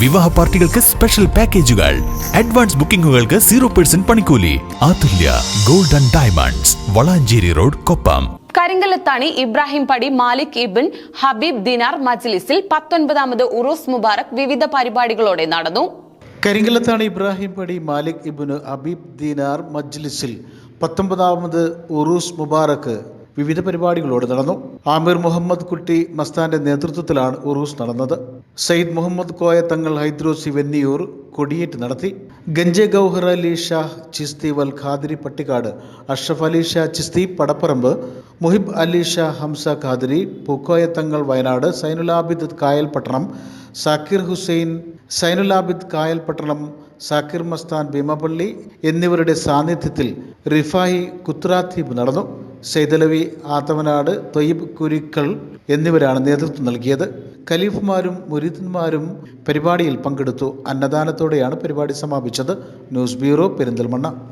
വിവാഹ പാർട്ടികൾക്ക് സ്പെഷ്യൽ പാക്കേജുകൾ അഡ്വാൻസ് ബുക്കിംഗുകൾക്ക് സീറോ പെർസെന്റ് പണിക്കൂലി. Athulya golden and diamonds Valanchery road Koppam. Karinkallathani Ibrahim പടി മാലിക് ഇബിൻ ഹബീബ് ദിനാർ മജ്ലിസിൽ പത്തൊൻപതാമത് ഉറൂസ് മുബാറക് വിവിധ പരിപാടികളോടെ നടന്നു. കരിങ്കലത്താണ് ഇബ്രാഹിം പടി മാലിക് ഇബിന് ഹബീബ് ദിനാർ മജ്ലിസിൽ പത്തൊമ്പതാമത് ഉറൂസ് മുബാറക്ക് വിവിധ പരിപാടികളോട് നടന്നു. ആമിർ മുഹമ്മദ് കുട്ടി മസ്താന്റെ നേതൃത്വത്തിലാണ് ഉറൂസ് നടന്നത്. സയ്യിദ് മുഹമ്മദ് കോയ തങ്ങൾ ഹൈദ്രോസി വെന്നിയൂർ കൊടിയേറ്റ് നടത്തി. ഗഞ്ചെ ഗൗഹർ അലി ഷാ ചിസ്തി വൽ ഖാദിരി പട്ടിക്കാട് അഷ്റഫ് അലി ഷാ ചിസ്തി പടപ്പറമ്പ് മുഹിബ് അലി ഷാ ഹംസ ഖാദിരി പൂക്കോയ തങ്ങൾ വയനാട് സൈനുലാബിദ് കായൽപട്ടണം സാക്കിർ ഹുസൈൻ സൈനുലാബിദ് കായൽപട്ടണം സാക്കിർ മസ്താൻ ഭീമപള്ളി എന്നിവരുടെ സാന്നിധ്യത്തിൽ റിഫായി കുത്രാത്തീബ് നടന്നു. സൈതലവി ആത്തമനാട് തൊയ്ബ് കുരുക്കൾ എന്നിവരാണ് നേതൃത്വം നൽകിയത്. ഖലീഫുമാരും മുരീദന്മാരും പരിപാടിയിൽ പങ്കെടുത്തു. അന്നദാനത്തോടെയാണ് പരിപാടി സമാപിച്ചത്. News bureau Perinthalmanna.